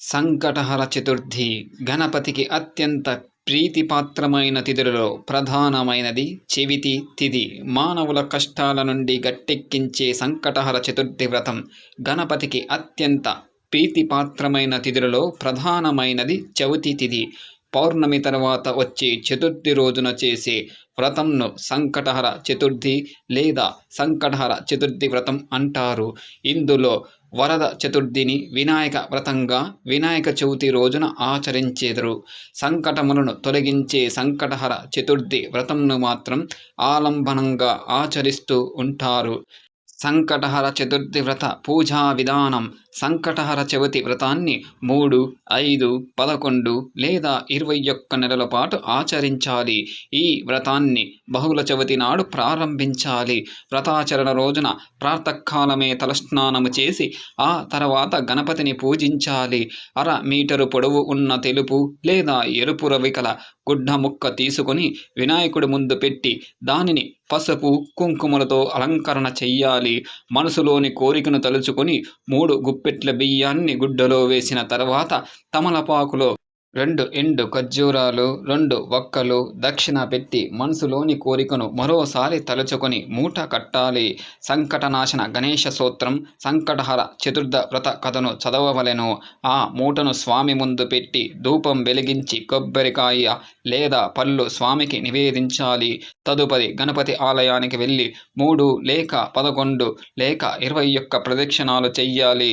సంకటహర చతుర్థి గణపతికి అత్యంత ప్రీతిపాత్రమైన తిథులలో ప్రధానమైనది చెవితి తిథి. మానవుల కష్టాల నుండి గట్టెక్కించే సంకటహర చతుర్థి వ్రతం గణపతికి అత్యంత ప్రీతిపాత్రమైన తిథులలో ప్రధానమైనది చవితి తిథి. పౌర్ణమి తర్వాత వచ్చే చతుర్థి రోజున చేసే వ్రతంను సంకటహర చతుర్థి లేదా సంకటహర చతుర్థి వ్రతం అంటారు. ఇందులో వరద చతుర్థిని వినాయక వ్రతంగా వినాయక చవితి రోజున ఆచరించేదరు. సంకటములను తొలగించే సంకటహర చతుర్థి వ్రతంను మాత్రం ఆలంబనంగా ఆచరిస్తూ ఉంటారు. సంకటహర చతుర్థి వ్రత పూజా విధానం సంకటహర చవితి వ్రతాన్ని మూడు ఐదు పదకొండు లేదా ఇరవై ఒక్క నెలల పాటు ఆచరించాలి. ఈ వ్రతాన్ని బహుళ చవితి నాడు ప్రారంభించాలి. వ్రతాచరణ రోజున ప్రాతకాలమే తలస్నానము చేసి ఆ తర్వాత గణపతిని పూజించాలి. అర మీటరు పొడవు ఉన్న తెలుపు లేదా ఎరుపు రవికల గుడ్డ ముక్క తీసుకొని వినాయకుడి ముందు పెట్టి దానిని పసుపు కుంకుమలతో అలంకరణ చెయ్యాలి. మనసులోని కోరికను తలుచుకొని మూడు పిట్ల బియ్యాన్ని గుడ్డలో వేసిన తర్వాత తమలపాకులో రెండు ఎండు ఖర్జూరాలు రెండు వక్కలు దక్షిణ పెట్టి మనసులోని కోరికను మరోసారి తలుచుకొని మూట కట్టాలి. సంకటనాశన గణేష సూత్రం సంకటహర చతుర్థ వ్రత కథను చదవవలెను. ఆ మూటను స్వామి ముందు పెట్టి ధూపం వెలిగించి కొబ్బరికాయ లేదా పళ్ళు స్వామికి నివేదించాలి. తదుపరి గణపతి ఆలయానికి వెళ్ళి మూడు లేక పదకొండు లేక ఇరవై ఒక్క ప్రదక్షిణాలు చెయ్యాలి.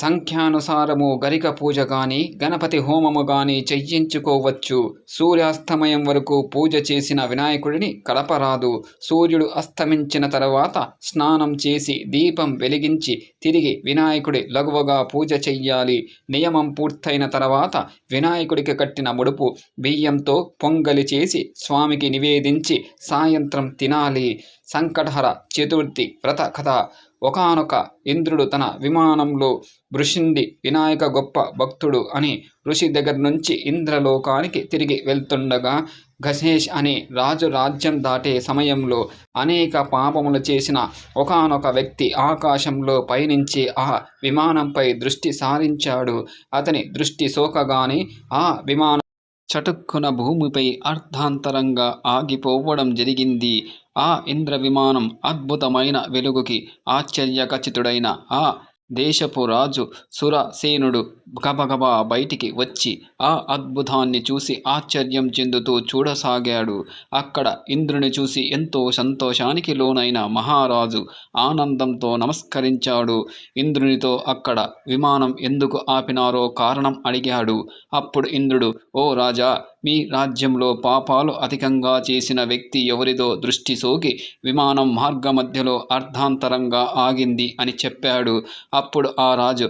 సంఖ్యానుసారము గరిక పూజ కానీ గణపతి హోమము కానీ చెయ్యించుకోవచ్చు. సూర్యాస్తమయం వరకు పూజ చేసిన వినాయకుడిని కడపరాదు సూర్యుడు అస్తమించిన తర్వాత స్నానం చేసి దీపం వెలిగించి తిరిగి వినాయకుడి లఘువగా పూజ చెయ్యాలి. నియమం పూర్తయిన తర్వాత వినాయకుడికి కట్టిన ముడుపు బియ్యంతో పొంగలి చేసి స్వామికి నివేదించి సాయంత్రం తినాలి. సంకటహర చతుర్థి వ్రత కథ. ఒకనొక ఇంద్రుడు తన విమానంలో వృషింది వినాయక గొప్ప భక్తుడు అని ఋషి దగ్గర నుంచి ఇంద్రలోకానికి తిరిగి వెళ్తుండగా గణేష్ అనే రాజు రాజ్యం దాటే సమయంలో అనేక పాపములు చేసిన ఒకనొక వ్యక్తి ఆకాశంలో పయనించి ఆ విమానంపై దృష్టి సారించాడు. అతని దృష్టి సోకగానే ఆ విమానం చటుక్కున భూమిపై అర్ధాంతరంగా ఆగిపోవడం జరిగింది. ఆ ఇంద్ర విమానం అద్భుతమైన వెలుగుకి ఆశ్చర్యకచితుడైన ఆ దేశపు రాజు సురసేనుడు గబగబా బయటికి వచ్చి ఆ అద్భుతాన్ని చూసి ఆశ్చర్యం చెందుతూ చూడసాగాడు. అక్కడ ఇంద్రుని చూసి ఎంతో సంతోషానికి లోనైన మహారాజు ఆనందంతో నమస్కరించాడు. ఇంద్రునితో అక్కడ విమానం ఎందుకు ఆపినారో కారణం అడిగాడు. అప్పుడు ఇంద్రుడు ఓ రాజా మీ రాజ్యంలో పాపాలు అధికంగా చేసిన వ్యక్తి ఎవరిదో దృష్టి సోకి విమానం మార్గ మధ్యలో అర్ధాంతరంగా ఆగింది అని చెప్పాడు. అప్పుడు ఆ రాజు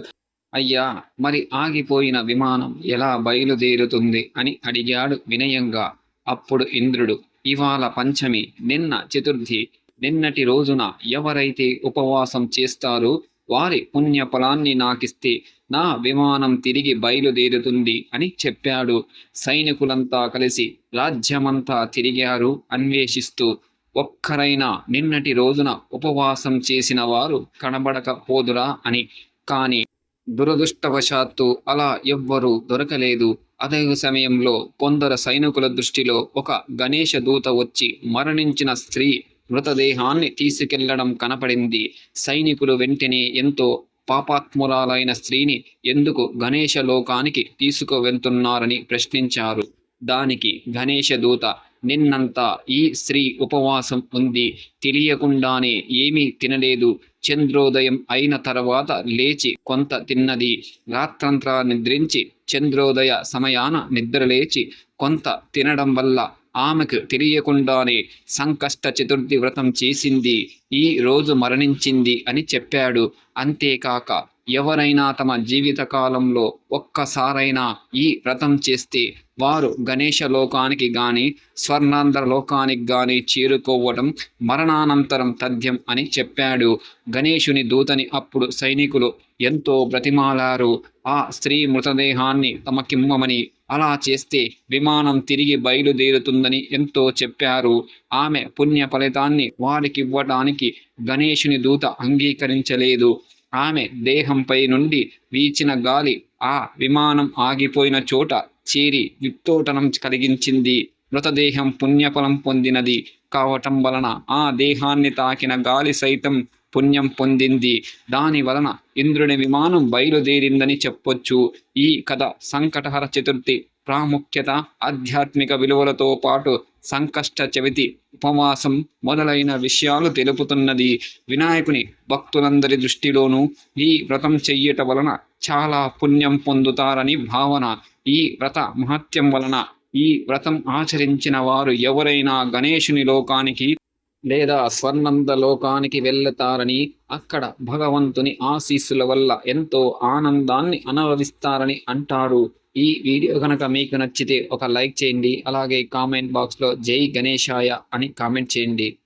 అయ్యా మరి ఆగిపోయిన విమానం ఎలా బయలుదేరుతుంది? అని అడిగాడు వినయంగా. అప్పుడు ఇంద్రుడు ఇవాళ పంచమి నిన్న చతుర్థి నిన్నటి రోజున ఎవరైతే ఉపవాసం చేస్తారో వారి పుణ్య ఫలాన్ని నాకిస్తే నా విమానం తిరిగి బయలుదేరుతుంది అని చెప్పాడు. సైనికులంతా కలిసి రాజ్యమంతా తిరిగారు. అన్వేషిస్తూ ఒక్కరైనా నిన్నటి రోజున ఉపవాసం చేసిన వారు కనబడకపోదురా అని. కానీ దురదృష్టవశాత్తు అలా ఎవ్వరూ దొరకలేదు. అదే సమయంలో కొందరు సైనికుల దృష్టిలో ఒక గణేష దూత వచ్చి మరణించిన స్త్రీ మృతదేహాన్ని తీసుకెళ్ళడం కనపడింది. సైనికులు వెంటనే ఎంతో పాపాత్మురాలైన స్త్రీని ఎందుకు గణేష లోకానికి తీసుకువెళ్తున్నారని ప్రశ్నించారు. దానికి గణేష దూత నిన్నంతా ఈ స్త్రీ ఉపవాసం ఉంది. తెలియకుండానే ఏమీ తినలేదు. చంద్రోదయం అయిన తర్వాత లేచి కొంత తిన్నది. రాత్రంతా నిద్రించి చంద్రోదయ సమయాన నిద్రలేచి కొంత తినడం వల్ల ఆమెకు తెలియకుండానే సంకష్ట చతుర్థి వ్రతం చేసింది. ఈ రోజు మరణించింది అని చెప్పాడు. అంతేకాక ఎవరైనా తమ జీవిత కాలంలో ఒక్కసారైనా ఈ వ్రతం చేస్తే వారు గణేష లోకానికి గాని స్వర్ణాంధ్ర లోకానికి గాని చేరుకోవటం మరణానంతరం తథ్యం అని చెప్పాడు. గణేషుని దూతని అప్పుడు సైనికులు ఎంతో బ్రతిమాలారు. ఆ స్త్రీ మృతదేహాన్ని తమకిమ్మమని అలా చేస్తే విమానం తిరిగి బయలుదేరుతుందని ఎంతో చెప్పారు. ఆమె పుణ్య ఫలితాన్ని వారికివ్వటానికి గణేషుని దూత అంగీకరించలేదు. ఆమె దేహంపై నుండి వీచిన గాలి ఆ విమానం ఆగిపోయిన చోట చేరి విత్తోటనం కలిగించింది. మృతదేహం పుణ్యఫలం పొందినది. కావటం వలన ఆ దేహాన్ని తాకిన గాలి సైతం పుణ్యం పొందింది. దాని వలన ఇంద్రుని విమానం బయలుదేరిందని చెప్పొచ్చు. ఈ కథ సంకటహర చతుర్థి ప్రాముఖ్యత ఆధ్యాత్మిక విలువలతో పాటు సంకష్ట చవితి ఉపవాసం మొదలైన విషయాలు తెలుపుతున్నది. వినాయకుని భక్తులందరి దృష్టిలోనూ ఈ వ్రతం చెయ్యట వలన చాలా పుణ్యం పొందుతారని భావన. ఈ వ్రత మహత్యం వలన ఈ వ్రతం ఆచరించిన వారు ఎవరైనా గణేశుని లోకానికి లేదా స్వర్ణంద లోకానికి వెళ్తారని అక్కడ భగవంతుని ఆశీస్సుల వల్ల ఎంతో ఆనందాన్ని అనుభవిస్తారని అంటారు. ఈ వీడియో కనుక మీకు నచ్చితే ఒక లైక్ చేయండి. అలాగే కామెంట్ బాక్స్లో జై గణేశాయ అని కామెంట్ చేయండి.